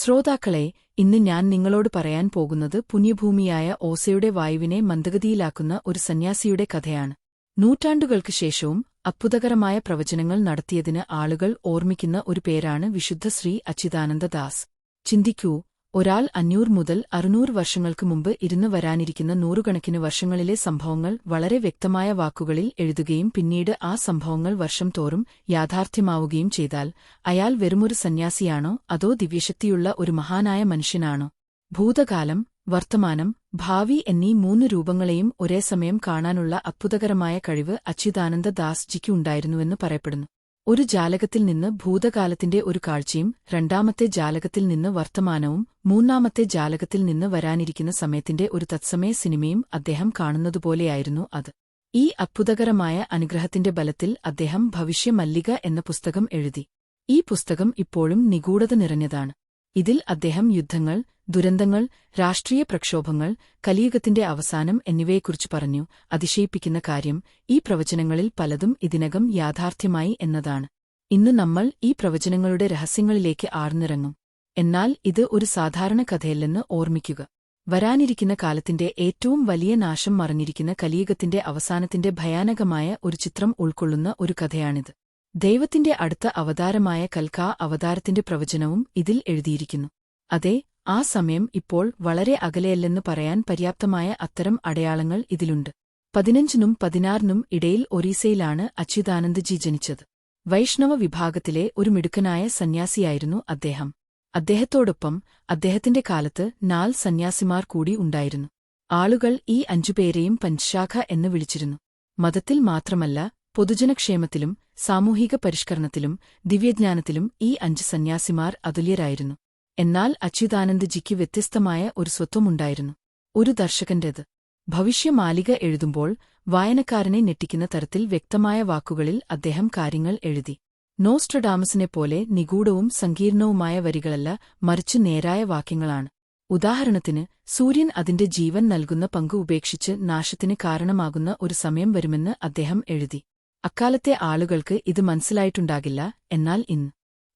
ശ്രോതാക്കളെ ഇന്ന് ഞാൻ നിങ്ങളോട് പറയാൻ പോകുന്നത് പുണ്യഭൂമിയായ ഓസയുടെ വായുവിനെ മന്ദഗതിയിലാക്കുന്ന ഒരു സന്യാസിയുടെ കഥയാണ്. നൂറ്റാണ്ടുകൾക്ക് ശേഷവും അത്ഭുതകരമായ പ്രവചനങ്ങൾ നടത്തിയതിന് ആളുകൾ ഓർമ്മിക്കുന്ന ഒരു പേരാണ് വിശുദ്ധ ശ്രീ അച്യുതാനന്ദദാസ്. ചിന്തിക്കൂ ഒരാൾ അഞ്ഞൂറ് മുതൽ അറുനൂറ് വർഷങ്ങൾക്ക് മുമ്പ് ഇരുന്ന് വരാനിരിക്കുന്ന നൂറുകണക്കിന് വർഷങ്ങളിലെ സംഭവങ്ങൾ വളരെ വ്യക്തമായ വാക്കുകളിൽ എഴുതുകയും പിന്നീട് ആ സംഭവങ്ങൾ വർഷം തോറും യാഥാർത്ഥ്യമാവുകയും ചെയ്താൽ അയാൾ വെറുമൊരു സന്യാസിയാണോ അതോ ദിവ്യശക്തിയുള്ള ഒരു മഹാനായ മനുഷ്യനാണോ? ഭൂതകാലം വർത്തമാനം ഭാവി എന്നീ മൂന്ന് രൂപങ്ങളെയും ഒരേ സമയം കാണാനുള്ള അത്ഭുതകരമായ കഴിവ് അച്യുതാനന്ദ ദാസ്ജിക്കുണ്ടായിരുന്നുവെന്ന് പറയപ്പെടുന്നു. ഒരു ജാലകത്തിൽ നിന്ന് ഭൂതകാലത്തിന്റെ ഒരു കാഴ്ചയും രണ്ടാമത്തെ ജാലകത്തിൽ നിന്ന് വർത്തമാനവും മൂന്നാമത്തെ ജാലകത്തിൽ നിന്ന് വരാനിരിക്കുന്ന സമയത്തിന്റെ ഒരു തത്സമയ സിനിമയും അദ്ദേഹം കാണുന്നതുപോലെയായിരുന്നു അത്. ഈ അത്ഭുതകരമായ അനുഗ്രഹത്തിന്റെ ബലത്തിൽ അദ്ദേഹം ഭവിഷ്യമല്ലിക എന്ന പുസ്തകം എഴുതി. ഈ പുസ്തകം ഇപ്പോഴും നിഗൂഢത നിറഞ്ഞതാണ്. ഇതിൽ അദ്ദേഹം യുദ്ധങ്ങൾ ദുരന്തങ്ങൾ രാഷ്ട്രീയ പ്രക്ഷോഭങ്ങൾ കലിയുഗത്തിന്റെ അവസാനം എന്നിവയെക്കുറിച്ച് പറഞ്ഞു. അതിശയിപ്പിക്കുന്ന കാര്യം ഈ പ്രവചനങ്ങളിൽ പലതും ഇതിനകം യാഥാർത്ഥ്യമായി എന്നതാണ്. ഇന്ന് നമ്മൾ ഈ പ്രവചനങ്ങളുടെ രഹസ്യങ്ങളിലേക്ക് ആർന്നിറങ്ങും. എന്നാൽ ഇത് ഒരു സാധാരണ കഥയല്ലെന്ന് ഓർമ്മിക്കുക. വരാനിരിക്കുന്ന കാലത്തിന്റെ ഏറ്റവും വലിയ നാശം മറിഞ്ഞിരിക്കുന്ന കലിയുഗത്തിന്റെ അവസാനത്തിന്റെ ഭയാനകമായ ഒരു ചിത്രം ഉൾക്കൊള്ളുന്ന ഒരു കഥയാണിത്. ദൈവത്തിന്റെ അടുത്ത അവതാരമായ കൽക്കാ അവതാരത്തിന്റെ പ്രവചനവും ഇതിൽ എഴുതിയിരിക്കുന്നു. അതെ ആ സമയം ഇപ്പോൾ വളരെ അകലെയല്ലെന്ന് പറയാൻ പര്യാപ്തമായ അത്തരം അടയാളങ്ങൾ ഇതിലുണ്ട്. പതിനഞ്ചിനും പതിനാറിനും ഇടയിൽ ഒറീസയിലാണ് അച്യുതാനന്ദജി ജനിച്ചത്. വൈഷ്ണവ വിഭാഗത്തിലെ ഒരു മിടുക്കനായ സന്യാസിയായിരുന്നു അദ്ദേഹം. അദ്ദേഹത്തോടൊപ്പം അദ്ദേഹത്തിന്റെ കാലത്ത് നാൽ സന്യാസിമാർ കൂടി ഉണ്ടായിരുന്നു. ആളുകൾ ഈ അഞ്ചുപേരെയും പഞ്ചശാഖ എന്ന് വിളിച്ചിരുന്നു. മതത്തിൽ മാത്രമല്ല പൊതുജനക്ഷേമത്തിലും സാമൂഹിക പരിഷ്കരണത്തിലും ദിവ്യജ്ഞാനത്തിലും ഈ അഞ്ച് സന്യാസിമാർ അതുല്യരായിരുന്നു. എന്നാൽ അച്യുതാനന്ദ്ജിക്ക് വ്യത്യസ്തമായ ഒരു സ്വത്വമുണ്ടായിരുന്നു. ഒരു ദർശകന്റേത്. ഭവിഷ്യമാലിക എഴുതുമ്പോൾ വായനക്കാരനെ ഞെട്ടിക്കുന്ന തരത്തിൽ വ്യക്തമായ വാക്കുകളിൽ അദ്ദേഹം കാര്യങ്ങൾ എഴുതി. നോസ്ട്രഡാമസിനെപ്പോലെ നിഗൂഢവും സങ്കീർണവുമായ വരികളല്ല മറിച്ച് നേരായ വാക്യങ്ങളാണ്. ഉദാഹരണത്തിന് സൂര്യൻ അതിന്റെ ജീവൻ നൽകുന്ന പങ്ക് ഉപേക്ഷിച്ച് നാശത്തിന് കാരണമാകുന്ന ഒരു സമയം വരുമെന്ന് അദ്ദേഹം എഴുതി. അക്കാലത്തെ ആളുകൾക്ക് ഇത് മനസ്സിലായിട്ടുണ്ടാകില്ല. എന്നാൽ ഇന്ന്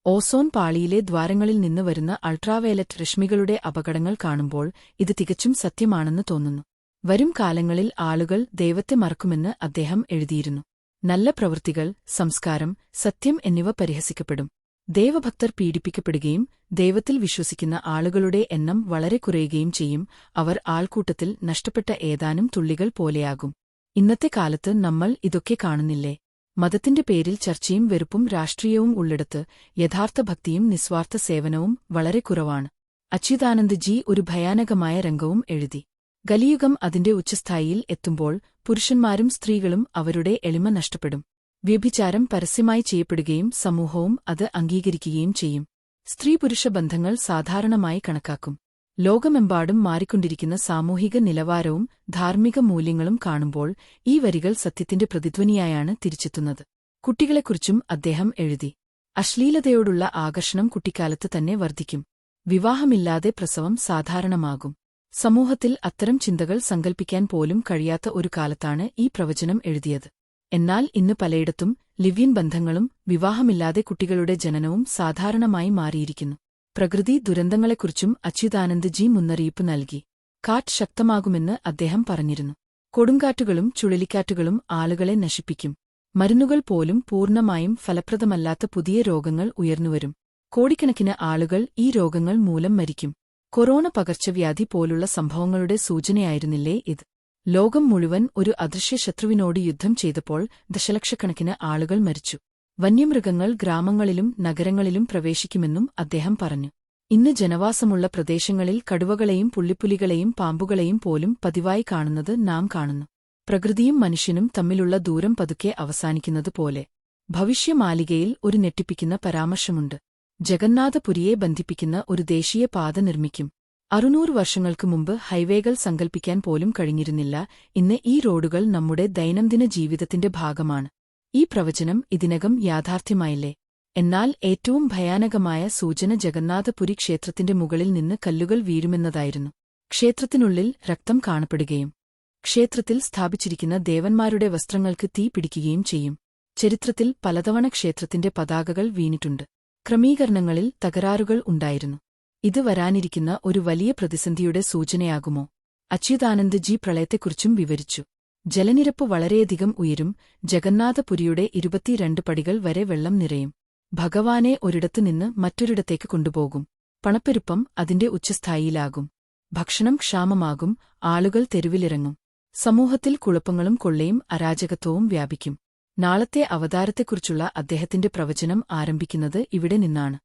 ഓസോൺ പാളിയിലെ ദ്വാരങ്ങളിൽ നിന്ന് വരുന്ന അൾട്രാവയലറ്റ് രശ്മികളുടെ അപകടങ്ങൾ കാണുമ്പോൾ ഇത് തികച്ചും സത്യമാണെന്ന് തോന്നുന്നു. വരും കാലങ്ങളിൽ ആളുകൾ ദൈവത്തെ മറക്കുമെന്ന് അദ്ദേഹം എഴുതിയിരുന്നു. നല്ല പ്രവൃത്തികൾ സംസ്കാരം സത്യം എന്നിവ പരിഹസിക്കപ്പെടും. ദൈവഭക്തർ പീഡിപ്പിക്കപ്പെടുകയും ദൈവത്തിൽ വിശ്വസിക്കുന്ന ആളുകളുടെ എണ്ണം വളരെ കുറയുകയും ചെയ്യും. അവർ ആൾക്കൂട്ടത്തിൽ നഷ്ടപ്പെട്ട ഏതാനും തുള്ളികൾ പോലെയാകും. ഇന്നത്തെ കാലത്ത് നമ്മൾ ഇതൊക്കെ കാണുന്നില്ലേ? മതത്തിന്റെ പേരിൽ ചർച്ചയും വെറുപ്പും രാഷ്ട്രീയവും ഉള്ളിടത്ത് യഥാർത്ഥ ഭക്തിയും നിസ്വാർത്ഥ സേവനവും വളരെ കുറവാണ്. അച്യുതാനന്ദ്ജി ഒരു ഭയാനകമായ രംഗവും എഴുതി. ഗലിയുഗം അതിന്റെ ഉച്ചസ്ഥായിയിൽ എത്തുമ്പോൾ പുരുഷന്മാരും സ്ത്രീകളും അവരുടെ എളിമ നഷ്ടപ്പെടും. വ്യഭിചാരം പരസ്യമായി ചെയ്യപ്പെടുകയും സമൂഹവും അത് അംഗീകരിക്കുകയും ചെയ്യും. സ്ത്രീപുരുഷ ബന്ധങ്ങൾ സാധാരണമായി കണക്കാക്കും. ലോകമെമ്പാടും മാറിക്കൊണ്ടിരിക്കുന്ന സാമൂഹിക നിലവാരവും ധാർമ്മിക മൂല്യങ്ങളും കാണുമ്പോൾ ഈ വരികൾ സത്യത്തിന്റെ പ്രതിധ്വനിയായാണ് തിരിച്ചെത്തുന്നത്. കുട്ടികളെക്കുറിച്ചും അദ്ദേഹം എഴുതി. അശ്ലീലതയോടുള്ള ആകർഷണം കുട്ടിക്കാലത്ത് തന്നെ വർദ്ധിക്കും. വിവാഹമില്ലാതെ പ്രസവം സാധാരണമാകും. സമൂഹത്തിൽ അത്തരം ചിന്തകൾ സങ്കൽപ്പിക്കാൻ പോലും കഴിയാത്ത ഒരു കാലത്താണ് ഈ പ്രവചനം എഴുതിയത്. എന്നാൽ ഇന്ന് പലയിടത്തും ലിവ്യൻ ബന്ധങ്ങളും വിവാഹമില്ലാതെ കുട്ടികളുടെ ജനനവും സാധാരണമായി മാറിയിരിക്കുന്നു. പ്രകൃതി ദുരന്തങ്ങളെക്കുറിച്ചും അച്യുതാനന്ദ്ജി മുന്നറിയിപ്പ് നൽകി. കാറ്റ് ശക്തമാകുമെന്ന് അദ്ദേഹം പറഞ്ഞിരുന്നു. കൊടുങ്കാറ്റുകളും ചുഴലിക്കാറ്റുകളും ആളുകളെ നശിപ്പിക്കും. മരുന്നുകൾ പോലും പൂർണമായും ഫലപ്രദമല്ലാത്ത പുതിയ രോഗങ്ങൾ ഉയർന്നുവരും. കോടിക്കണക്കിന് ആളുകൾ ഈ രോഗങ്ങൾ മൂലം മരിക്കും. കൊറോണ പകർച്ചവ്യാധി പോലുള്ള സംഭവങ്ങളുടെ സൂചനയായിരുന്നില്ലേ ഇത്? ലോകം മുഴുവൻ ഒരു അദൃശ്യ ശത്രുവിനോട് യുദ്ധം ചെയ്തപ്പോൾ ദശലക്ഷക്കണക്കിന് ആളുകൾ മരിച്ചു. വന്യമൃഗങ്ങൾ ഗ്രാമങ്ങളിലും നഗരങ്ങളിലും പ്രവേശിക്കുമെന്നും അദ്ദേഹം പറഞ്ഞു. ഇന്ന് ജനവാസമുള്ള പ്രദേശങ്ങളിൽ കടുവകളെയും പുള്ളിപ്പുലികളെയും പാമ്പുകളെയും പോലും പതിവായി കാണുന്നത് നാം കാണുന്നു. പ്രകൃതിയും മനുഷ്യനും തമ്മിലുള്ള ദൂരം പതുക്കെ അവസാനിക്കുന്നതുപോലെ ഭവിഷ്യമാലികയിൽ ഒരു ഞെട്ടിപ്പിക്കുന്ന പരാമർശമുണ്ട്. ജഗന്നാഥപുരിയെ ബന്ധിപ്പിക്കുന്ന ഒരു ദേശീയ പാത നിർമ്മിക്കും. അറുനൂറ് വർഷങ്ങൾക്കു മുമ്പ് ഹൈവേകൾ സങ്കൽപ്പിക്കാൻ പോലും കഴിഞ്ഞിരുന്നില്ല. ഇന്ന് ഈ റോഡുകൾ നമ്മുടെ ദൈനംദിന ജീവിതത്തിന്റെ ഭാഗമാണ്. ഈ പ്രവചനം ഇതിനകം യാഥാർത്ഥ്യമായില്ലേ? എന്നാൽ ഏറ്റവും ഭയാനകമായ സൂചന ജഗന്നാഥപുരി ക്ഷേത്രത്തിന്റെ മുകളിൽ നിന്ന് കല്ലുകൾ വീഴുമെന്നതായിരുന്നു. ക്ഷേത്രത്തിനുള്ളിൽ രക്തം കാണപ്പെടുകയും ക്ഷേത്രത്തിൽ സ്ഥാപിച്ചിരിക്കുന്ന ദേവന്മാരുടെ വസ്ത്രങ്ങൾക്ക് തീ പിടിക്കുകയും ചെയ്യും. ചരിത്രത്തിൽ പലതവണ ക്ഷേത്രത്തിന്റെ പതാകകൾ വീണിട്ടുണ്ട്. ക്രമീകരണങ്ങളിൽ തകരാറുകൾ ഉണ്ടായിരുന്നു. ഇത് വരാനിരിക്കുന്ന ഒരു വലിയ പ്രതിസന്ധിയുടെ സൂചനയാകുമോ? അച്യുതാനന്ദ്ജി പ്രളയത്തെക്കുറിച്ചും വിവരിച്ചു. ജലനിരപ്പ് വളരെയധികം ഉയരും. ജഗന്നാഥപുരിയുടെ ഇരുപത്തിരണ്ട് പടികൾ വരെ വെള്ളം നിറയും. ഭഗവാനെ ഒരിടത്തു നിന്ന് മറ്റൊരിടത്തേക്ക് കൊണ്ടുപോകും. പണപ്പെരുപ്പം അതിന്റെ ഉച്ചസ്ഥായിയിലാകും. ഭക്ഷണം ക്ഷാമമാകും. ആളുകൾ തെരുവിലിറങ്ങും. സമൂഹത്തിൽ കുഴപ്പങ്ങളും കൊള്ളയും അരാജകത്വവും വ്യാപിക്കും. നാളത്തെ അവതാരത്തെക്കുറിച്ചുള്ള അദ്ദേഹത്തിന്റെ പ്രവചനം ആരംഭിക്കുന്നത് ഇവിടെ നിന്നാണ്.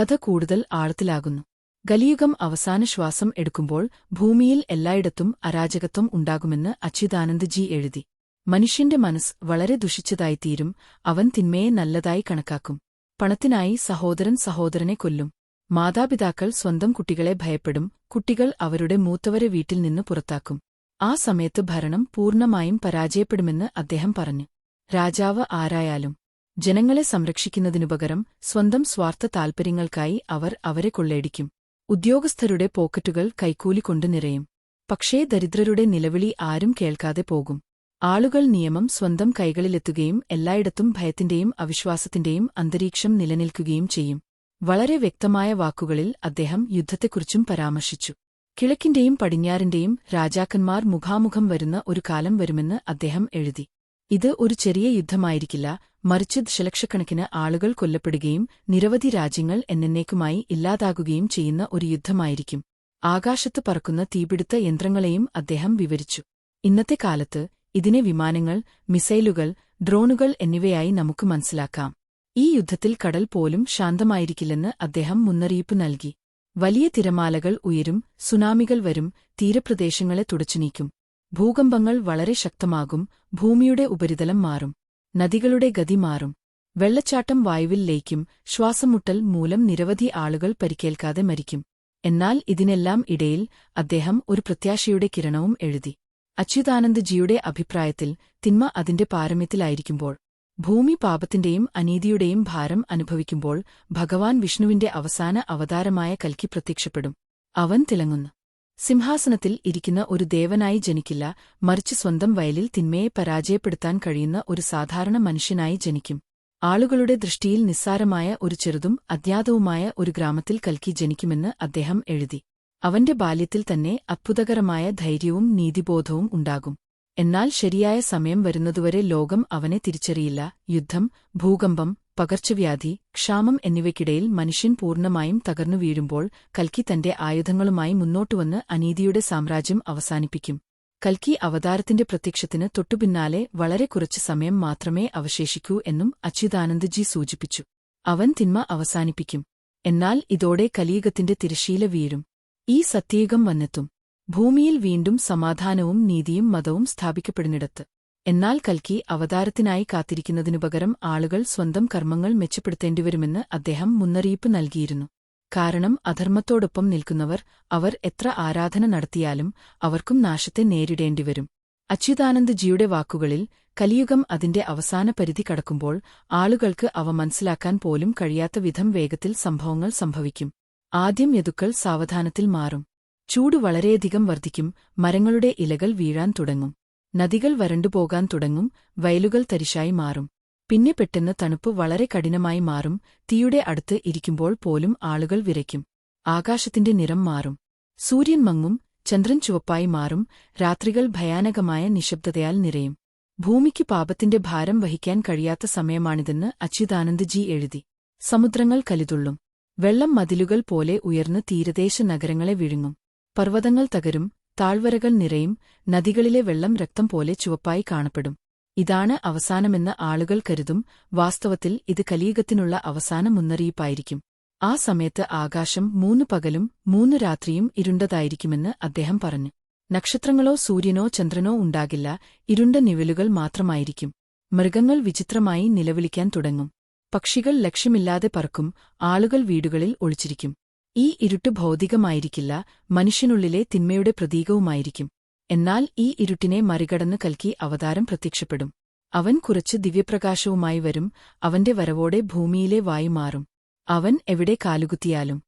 കഥ കൂടുതൽ ആഴത്തിലാകുന്നു. ഗലിയുഗം അവസാന ശ്വാസം എടുക്കുമ്പോൾ ഭൂമിയിൽ എല്ലായിടത്തും അരാജകത്വം ഉണ്ടാകുമെന്ന് അച്യുതാനന്ദ് ജി എഴുതി. മനുഷ്യന്റെ മനസ്സ് വളരെ ദുഷിച്ചതായിത്തീരും അവൻ തിന്മയെ നല്ലതായി കണക്കാക്കും. പണത്തിനായി സഹോദരൻ സഹോദരനെ കൊല്ലും. മാതാപിതാക്കൾ സ്വന്തം കുട്ടികളെ ഭയപ്പെടും കുട്ടികൾ അവരുടെ മൂത്തവരെ വീട്ടിൽ നിന്ന് പുറത്താക്കും. ആ സമയത്ത് ഭരണം പൂർണമായും പരാജയപ്പെടുമെന്ന് അദ്ദേഹം പറഞ്ഞു. രാജാവ് ആരായാലും. ജനങ്ങളെ സംരക്ഷിക്കുന്നതിനുപകരം സ്വന്തം സ്വാർത്ഥ താൽപര്യങ്ങൾക്കായി അവർ അവരെ കൊള്ളയടിക്കും. ഉദ്യോഗസ്ഥരുടെ പോക്കറ്റുകൾ കൈക്കൂലിക്കൊണ്ട് നിറയും. പക്ഷേ ദരിദ്രരുടെ നിലവിളി ആരും കേൾക്കാതെ പോകും. ആളുകൾ നിയമം സ്വന്തം കൈകളിലെത്തുകയും എല്ലായിടത്തും ഭയത്തിന്റെയും അവിശ്വാസത്തിന്റെയും അന്തരീക്ഷം നിലനിൽക്കുകയും ചെയ്യും. വളരെ വ്യക്തമായ വാക്കുകളിൽ അദ്ദേഹം യുദ്ധത്തെക്കുറിച്ചും പരാമർശിച്ചു. കിഴക്കിന്റെയും പടിഞ്ഞാറിന്റെയും രാജാക്കന്മാർ മുഖാമുഖം വരുന്ന ഒരു കാലം വരുമെന്ന് അദ്ദേഹം എഴുതി. ഇത് ഒരു ചെറിയ യുദ്ധമായിരിക്കില്ല. മറിച്ച് ദശലക്ഷക്കണക്കിന് ആളുകൾ കൊല്ലപ്പെടുകയും നിരവധി രാജ്യങ്ങൾ എന്നേക്കുമായി ഇല്ലാതാകുകയും ചെയ്യുന്ന ഒരു യുദ്ധമായിരിക്കും. ആകാശത്ത് പറക്കുന്ന തീപിടുത്ത യന്ത്രങ്ങളെയും അദ്ദേഹം വിവരിച്ചു. ഇന്നത്തെ കാലത്ത് ഇതിനെ വിമാനങ്ങൾ മിസൈലുകൾ ഡ്രോണുകൾ എന്നിവയായി നമുക്ക് മനസ്സിലാക്കാം. ഈ യുദ്ധത്തിൽ കടൽ പോലും ശാന്തമായിരിക്കില്ലെന്ന് അദ്ദേഹം മുന്നറിയിപ്പ് നൽകി. വലിയ തിരമാലകൾ ഉയരും സുനാമികൾ വരും തീരപ്രദേശങ്ങളെ തുടച്ചുനീക്കും ഭൂകമ്പങ്ങൾ വളരെ ശക്തമാകും ഭൂമിയുടെ ഉപരിതലം മാറും നദികളുടെ ഗതി മാറും വെള്ളച്ചാട്ടം വായുവിൽ ലയിക്കും ശ്വാസമുട്ടൽ മൂലം നിരവധി ആളുകൾ പരിക്കേൽക്കാതെ മരിക്കും. എന്നാൽ ഇതിനെല്ലാം ഇടയിൽ അദ്ദേഹം ഒരു പ്രത്യാശയുടെ കിരണവും എഴുതി. അച്യുതാനന്ദജിയുടെ അഭിപ്രായത്തിൽ തിന്മ അതിന്റെ പാരമ്യത്തിലായിരിക്കുമ്പോൾ ഭൂമി പാപത്തിന്റെയും അനീതിയുടെയും ഭാരം അനുഭവിക്കുമ്പോൾ ഭഗവാൻ വിഷ്ണുവിന്റെ അവസാന അവതാരമായ കൽക്കി പ്രത്യക്ഷപ്പെടും. അവൻ തിളങ്ങുന്നു. സിംഹാസനത്തിൽ ഇരിക്കുന്ന ഒരു ദേവനായി ജനിക്കില്ല മറിച്ച് സ്വന്തം വയലിൽ തിന്മയെ പരാജയപ്പെടുത്താൻ കഴിയുന്ന ഒരു സാധാരണ മനുഷ്യനായി ജനിക്കും. ആളുകളുടെ ദൃഷ്ടിയിൽ നിസ്സാരമായ ഒരു ചെറുതും അജ്ഞാതവുമായ ഒരു ഗ്രാമത്തിൽ കൽക്കി ജനിക്കുമെന്ന് അദ്ദേഹം എഴുതി. അവന്റെ ബാല്യത്തിൽ തന്നെ അത്ഭുതകരമായ ധൈര്യവും നീതിബോധവും ഉണ്ടാകും. എന്നാൽ ശരിയായ സമയം വരുന്നതുവരെ ലോകം അവനെ തിരിച്ചറിയില്ല. യുദ്ധം ഭൂകമ്പം പകർച്ചവ്യാധി ക്ഷാമം എന്നിവയ്ക്കിടയിൽ മനുഷ്യൻ പൂർണമായും തകർന്നു വീഴുമ്പോൾ കൽക്കി തന്റെ ആയുധങ്ങളുമായി മുന്നോട്ടുവന്ന് അനീതിയുടെ സാമ്രാജ്യം അവസാനിപ്പിക്കും. കൽക്കി അവതാരത്തിന്റെ പ്രത്യക്ഷത്തിന് തൊട്ടുപിന്നാലെ വളരെ കുറച്ച് സമയം മാത്രമേ അവശേഷിക്കൂ എന്നും അച്യുതാനന്ദ്ജി സൂചിപ്പിച്ചു. അവൻ തിന്മ അവസാനിപ്പിക്കും. എന്നാൽ ഇതോടെ കലിയുഗത്തിന്റെ തിരശീല വീഴും. ഈ സത്യയുഗം വന്നെത്തും. ഭൂമിയിൽ വീണ്ടും സമാധാനവും നീതിയും മതവും സ്ഥാപിക്കപ്പെടുന്നിടത്ത്. എന്നാൽ കൽക്കി അവതാരത്തിനായി കാത്തിരിക്കുന്നതിനുപകരം ആളുകൾ സ്വന്തം കർമ്മങ്ങൾ മെച്ചപ്പെടുത്തേണ്ടിവരുമെന്ന് അദ്ദേഹം മുന്നറിയിപ്പ് നൽകിയിരുന്നു. കാരണം അധർമ്മത്തോടൊപ്പം നിൽക്കുന്നവർ അവർ എത്ര ആരാധന നടത്തിയാലും അവർക്കും നാശത്തെ നേരിടേണ്ടിവരും. അച്യുതാനന്ദജിയുടെ വാക്കുകളിൽ കലിയുഗം അതിന്റെ അവസാന പരിധി കടക്കുമ്പോൾ ആളുകൾക്ക് അവ മനസ്സിലാക്കാൻ പോലും കഴിയാത്ത വിധം വേഗത്തിൽ സംഭവങ്ങൾ സംഭവിക്കും. ആദ്യം യതുക്കൾ സാവധാനത്തിൽ മാറും. ചൂട് വളരെയധികം വർദ്ധിക്കും മരങ്ങളുടെ ഇലകൾ വീഴാൻ തുടങ്ങും. നദികൾ വരണ്ടുപോകാൻ തുടങ്ങും വയലുകൾ തരിശായി മാറും. പിന്നെ പെട്ടെന്ന് തണുപ്പ് വളരെ കഠിനമായി മാറും തീയുടെ അടുത്ത് ഇരിക്കുമ്പോൾ പോലും ആളുകൾ വിരയ്ക്കും ആകാശത്തിന്റെ നിറം മാറും. സൂര്യൻ മങ്ങും ചന്ദ്രൻ ചുവപ്പായി മാറും രാത്രികൾ ഭയാനകമായ നിശബ്ദതയാൽ നിറയും. ഭൂമിക്ക് പാപത്തിന്റെ ഭാരം വഹിക്കാൻ കഴിയാത്ത സമയമാണിതെന്ന് അച്യുതാനന്ദ്ജി എഴുതി. സമുദ്രങ്ങൾ കലിതുള്ളും. വെള്ളം മതിലുകൾ പോലെ ഉയർന്ന് തീരദേശ നഗരങ്ങളെ വിഴുങ്ങും. പർവതങ്ങൾ തകരും താഴ്വരകൾ നിറയും നദികളിലെ വെള്ളം രക്തം പോലെ ചുവപ്പായി കാണപ്പെടും. ഇതാണ് അവസാനമെന്ന് ആളുകൾ കരുതും. വാസ്തവത്തിൽ ഇത് കലീകത്തിനുള്ള അവസാന മുന്നറിയിപ്പായിരിക്കും. ആ സമയത്ത് ആകാശം മൂന്ന് പകലും മൂന്ന് രാത്രിയും ഇരുണ്ടതായിരിക്കുമെന്ന് അദ്ദേഹം പറഞ്ഞു. നക്ഷത്രങ്ങളോ സൂര്യനോ ചന്ദ്രനോ ഉണ്ടാകില്ല. ഇരുണ്ട നിഴലുകൾ മാത്രമായിരിക്കും. മൃഗങ്ങൾ വിചിത്രമായി നിലവിളിക്കാൻ തുടങ്ങും. പക്ഷികൾ ലക്ഷ്യമില്ലാതെ പറക്കും. ആളുകൾ വീടുകളിൽ ഒളിച്ചിരിക്കും. ഈ ഇരുട്ട് ഭൗതികമായിരിക്കില്ല മനുഷ്യനുള്ളിലെ തിന്മയുടെ പ്രതീകവുമായിരിക്കും. എന്നാൽ ഈ ഇരുട്ടിനെ മറികടന്ന് കൽക്കി അവതാരം പ്രത്യക്ഷപ്പെടും. അവൻ കുറച്ച് ദിവ്യപ്രകാശവുമായി വരും അവന്റെ വരവോടെ ഭൂമിയിലെ വായു മാറും. അവൻ എവിടെ കാലുകുത്തിയാലും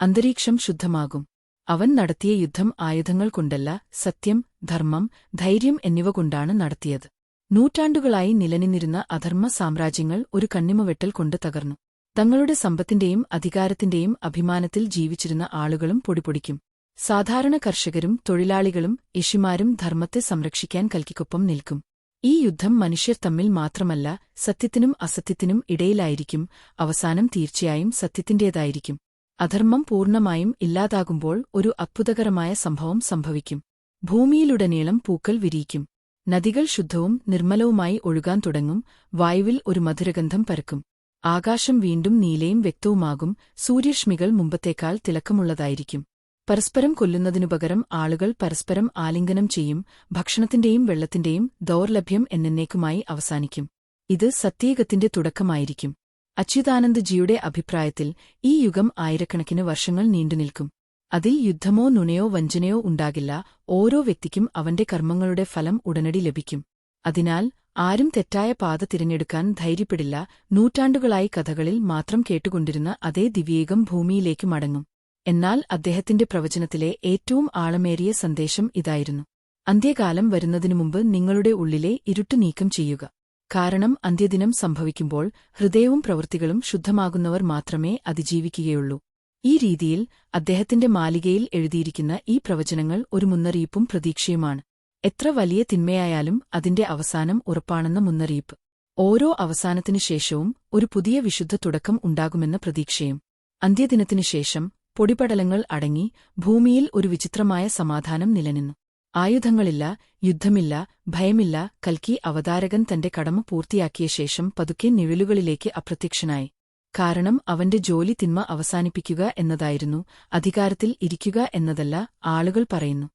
അന്തരീക്ഷം ശുദ്ധമാകും. അവൻ നടത്തിയ യുദ്ധം ആയുധങ്ങൾ കൊണ്ടല്ല സത്യം ധർമ്മം ധൈര്യം എന്നിവ കൊണ്ടാണ് നടത്തിയത്. നൂറ്റാണ്ടുകളായി നിലനിന്നിരുന്ന അധർമ്മ സാമ്രാജ്യങ്ങൾ ഒരു കണ്ണിമവെട്ടൽ കൊണ്ട് തകർന്നു. തങ്ങളുടെ സമ്പത്തിന്റെയും അധികാരത്തിന്റെയും അഭിമാനത്തിൽ ജീവിച്ചിരുന്ന ആളുകളും പൊടിപൊടിക്കും. സാധാരണ കർഷകരും തൊഴിലാളികളും യഷിമാരും ധർമ്മത്തെ സംരക്ഷിക്കാൻ കൽക്കിക്കൊപ്പം നിൽക്കും. ഈ യുദ്ധം മനുഷ്യർ തമ്മിൽ മാത്രമല്ല സത്യത്തിനും അസത്യത്തിനും ഇടയിലായിരിക്കും അവസാനം തീർച്ചയായും സത്യത്തിന്റേതായിരിക്കും. അധർമ്മം പൂർണമായും ഇല്ലാതാകുമ്പോൾ ഒരു അത്ഭുതകരമായ സംഭവം സംഭവിക്കും. ഭൂമിയിലുടനീളം പൂക്കൾ വിരിയിക്കും. നദികൾ ശുദ്ധവും നിർമ്മലവുമായി ഒഴുകാൻ തുടങ്ങും വായുവിൽ ഒരു മധുരഗന്ധം പരക്കും. ആകാശം വീണ്ടും നീലയും വ്യക്തവുമാകും. സൂര്യഷ്മികൾ മുമ്പത്തേക്കാൾ തിളക്കമുള്ളതായിരിക്കും. പരസ്പരം കൊല്ലുന്നതിനുപകരം ആളുകൾ പരസ്പരം ആലിംഗനം ചെയ്യും. ഭക്ഷണത്തിന്റെയും വെള്ളത്തിന്റെയും ദൗർലഭ്യം എന്നേക്കുമായി അവസാനിക്കും. ഇത് സത്യേകത്തിന്റെ തുടക്കമായിരിക്കും. അച്യുതാനന്ദജിയുടെ അഭിപ്രായത്തിൽ ഈ യുഗം ആയിരക്കണക്കിന് വർഷങ്ങൾ നീണ്ടുനിൽക്കും അതിൽ യുദ്ധമോ നുണയോ വഞ്ചനയോ ഉണ്ടാകില്ല. ഓരോ വ്യക്തിക്കും അവന്റെ കർമ്മങ്ങളുടെ ഫലം ഉടനടി ലഭിക്കും. അതിനാൽ ആരും തെറ്റായ പാത തിരഞ്ഞെടുക്കാൻ ധൈര്യപ്പെടില്ല. നൂറ്റാണ്ടുകളായി കഥകളിൽ മാത്രം കേട്ടുകൊണ്ടിരുന്ന അതേ ദിവ്യേകം ഭൂമിയിലേക്ക് മടങ്ങും. എന്നാൽ അദ്ദേഹത്തിന്റെ പ്രവചനത്തിലെ ഏറ്റവും ആളമേറിയ സന്ദേശം ഇതായിരുന്നു. അന്ത്യകാലം വരുന്നതിനു മുമ്പ് നിങ്ങളുടെ ഉള്ളിലെ ഇരുട്ട് നീക്കം ചെയ്യുക. കാരണം അന്ത്യദിനം സംഭവിക്കുമ്പോൾ ഹൃദയവും പ്രവൃത്തികളും ശുദ്ധമാകുന്നവർ മാത്രമേ അതിജീവിക്കുകയുള്ളൂ. ഈ രീതിയിൽ അദ്ദേഹത്തിന്റെ മാലികയിൽ എഴുതിയിരിക്കുന്ന ഈ പ്രവചനങ്ങൾ ഒരു മുന്നറിയിപ്പും പ്രതീക്ഷയുമാണ്. എത്ര വലിയ തിന്മയായാലും അതിന്റെ അവസാനം ഉറപ്പാണെന്ന മുന്നറിയിപ്പ്. ഓരോ അവസാനത്തിനു ശേഷവും ഒരു പുതിയ വിശുദ്ധ തുടക്കം ഉണ്ടാകുമെന്ന പ്രതീക്ഷയും. അന്ത്യദിനത്തിനു ശേഷം പൊടിപടലങ്ങൾ അടങ്ങി ഭൂമിയിൽ ഒരു വിചിത്രമായ സമാധാനം നിലനിന്നു. ആയുധങ്ങളില്ല യുദ്ധമില്ല ഭയമില്ല കൽക്കി അവതാരകൻ തന്റെ കടമ പൂർത്തിയാക്കിയ ശേഷം പതുക്കെ നിഴലുകളിലേക്ക് അപ്രത്യക്ഷനായി. കാരണം അവന്റെ ജോലി തിന്മ അവസാനിപ്പിക്കുക എന്നതായിരുന്നു അധികാരത്തിൽ ഇരിക്കുക എന്നതല്ല ആളുകൾ പറയുന്നു.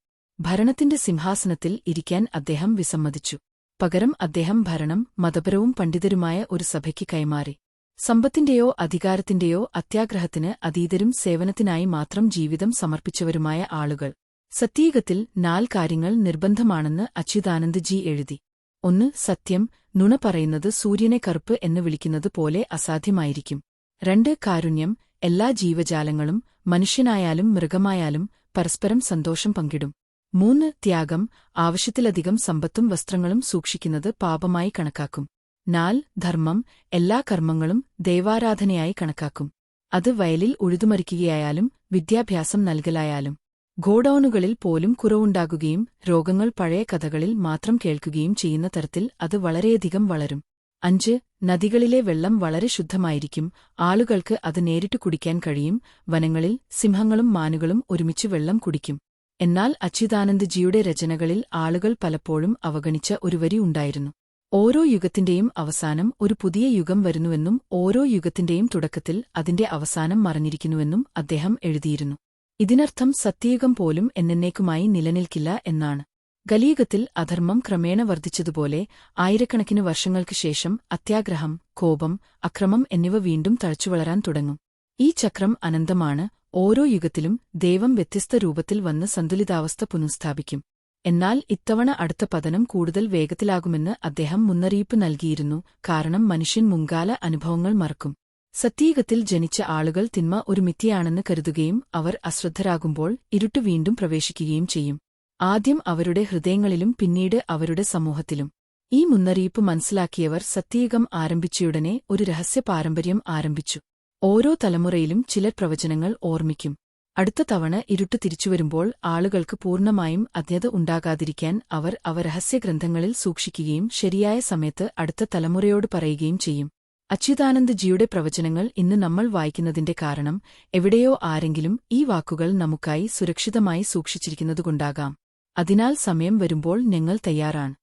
ഭരണത്തിന്റെ സിംഹാസനത്തിൽ ഇരിക്കാൻ അദ്ദേഹം വിസമ്മതിച്ചു. പകരം അദ്ദേഹം ഭരണം മതപരവും പണ്ഡിതരുമായ ഒരു സഭയ്ക്ക് കൈമാറി. സമ്പത്തിന്റെയോ അധികാരത്തിന്റെയോ അത്യാഗ്രഹത്തിന് അതീതരും സേവനത്തിനായി മാത്രം ജീവിതം സമർപ്പിച്ചവരുമായ ആളുകൾ. സത്യീകത്തിൽ നാല് കാര്യങ്ങൾ നിർബന്ധമാണെന്ന് അച്യുതാനന്ദ് ജി എഴുതി. ഒന്ന് സത്യം നുണ പറയുന്നത് സൂര്യനെ കറുപ്പ് എന്ന് വിളിക്കുന്നത് പോലെ അസാധ്യമായിരിക്കും. രണ്ട് കാരുണ്യം എല്ലാ ജീവജാലങ്ങളും മനുഷ്യനായാലും മൃഗമായാലും പരസ്പരം സന്തോഷം പങ്കിടും. മൂന്ന് ത്യാഗം ആവശ്യത്തിലധികം സമ്പത്തും വസ്ത്രങ്ങളും സൂക്ഷിക്കുന്നത് പാപമായി കണക്കാക്കും. നാൽ ധർമ്മം എല്ലാ കർമ്മങ്ങളും ദൈവാരാധനയായി കണക്കാക്കും. അത് വയലിൽ ഉഴുതുമറിക്കുകയായാലും വിദ്യാഭ്യാസം നൽകലായാലും. ഗോഡൌണുകളിൽ പോലും കുറവുണ്ടാകുകയും രോഗങ്ങൾ പഴയ കഥകളിൽ മാത്രം കേൾക്കുകയും ചെയ്യുന്ന തരത്തിൽ അത് വളരെയധികം വളരും. അഞ്ച് നദികളിലെ വെള്ളം വളരെ ശുദ്ധമായിരിക്കും. ആളുകൾക്ക് അത് നേരിട്ട് കുടിക്കാൻ കഴിയും. വനങ്ങളിൽ സിംഹങ്ങളും മാനുകളും ഒരുമിച്ച് വെള്ളം കുടിക്കും. എന്നാൽ അച്യുതാനന്ദ്ജിയുടെ രചനകളിൽ ആളുകൾ പലപ്പോഴും അവഗണിച്ച ഒരു വരി ഉണ്ടായിരുന്നു. ഓരോ യുഗത്തിന്റെയും അവസാനം ഒരു പുതിയ യുഗം വരുന്നുവെന്നും ഓരോ യുഗത്തിന്റെയും തുടക്കത്തിൽ അതിന്റെ അവസാനം മറഞ്ഞിരിക്കുന്നുവെന്നും അദ്ദേഹം എഴുതിയിരുന്നു. ഇതിനർത്ഥം സത്യയുഗം പോലും എന്നേക്കുമായി നിലനിൽക്കില്ല എന്നാണ്. ഗലീഗത്തിൽ അധർമ്മം ക്രമേണ വർദ്ധിച്ചതുപോലെ ആയിരക്കണക്കിന് വർഷങ്ങൾക്കു ശേഷം അത്യാഗ്രഹം കോപം അക്രമം എന്നിവ വീണ്ടും തഴച്ചുവളരാൻ തുടങ്ങും. ഈ ചക്രം അനന്തമാണ് ഓരോ യുഗത്തിലും ദൈവം വ്യത്യസ്ത രൂപത്തിൽ വന്ന് സന്തുലിതാവസ്ഥ പുനഃസ്ഥാപിക്കും. എന്നാൽ ഇത്തവണ അടുത്ത പതനം കൂടുതൽ വേഗത്തിലാകുമെന്ന് അദ്ദേഹം മുന്നറിയിപ്പ് നൽകിയിരുന്നു. കാരണം മനുഷ്യൻ മുൻകാല അനുഭവങ്ങൾ മറക്കും. സത്യീകത്തിൽ ജനിച്ച ആളുകൾ തിന്മ ഒരു മിഥ്യയാണെന്ന് കരുതുകയും അവർ അശ്രദ്ധരാകുമ്പോൾ ഇരുട്ട് വീണ്ടും പ്രവേശിക്കുകയും ചെയ്യും. ആദ്യം അവരുടെ ഹൃദയങ്ങളിലും പിന്നീട് അവരുടെ സമൂഹത്തിലും. ഈ മുന്നറിയിപ്പ് മനസ്സിലാക്കിയവർ സത്യീകം ആരംഭിച്ചയുടനെ ഒരു രഹസ്യ പാരമ്പര്യം ആരംഭിച്ചു. ഓരോ തലമുറയിലും ചിലർ പ്രവചനങ്ങൾ ഓർമ്മിക്കും. അടുത്ത തവണ ഇരുട്ട് തിരിച്ചുവരുമ്പോൾ ആളുകൾക്ക് പൂർണമായും അജ്ഞത ഉണ്ടാകാതിരിക്കാൻ അവർ അവ രഹസ്യഗ്രന്ഥങ്ങളിൽ സൂക്ഷിക്കുകയും ശരിയായ സമയത്ത് അടുത്ത തലമുറയോട് പറയുകയും ചെയ്യും. അച്യുതാനന്ദജിയുടെ പ്രവചനങ്ങൾ ഇന്ന് നമ്മൾ വായിക്കുന്നതിന്റെ കാരണം എവിടെയോ ആരെങ്കിലും ഈ വാക്കുകൾ നമുക്കായി സുരക്ഷിതമായി സൂക്ഷിച്ചിരിക്കുന്നതുകൊണ്ടാകാം. അതിനാൽ സമയം വരുമ്പോൾ ഞങ്ങൾ തയ്യാറാണ്.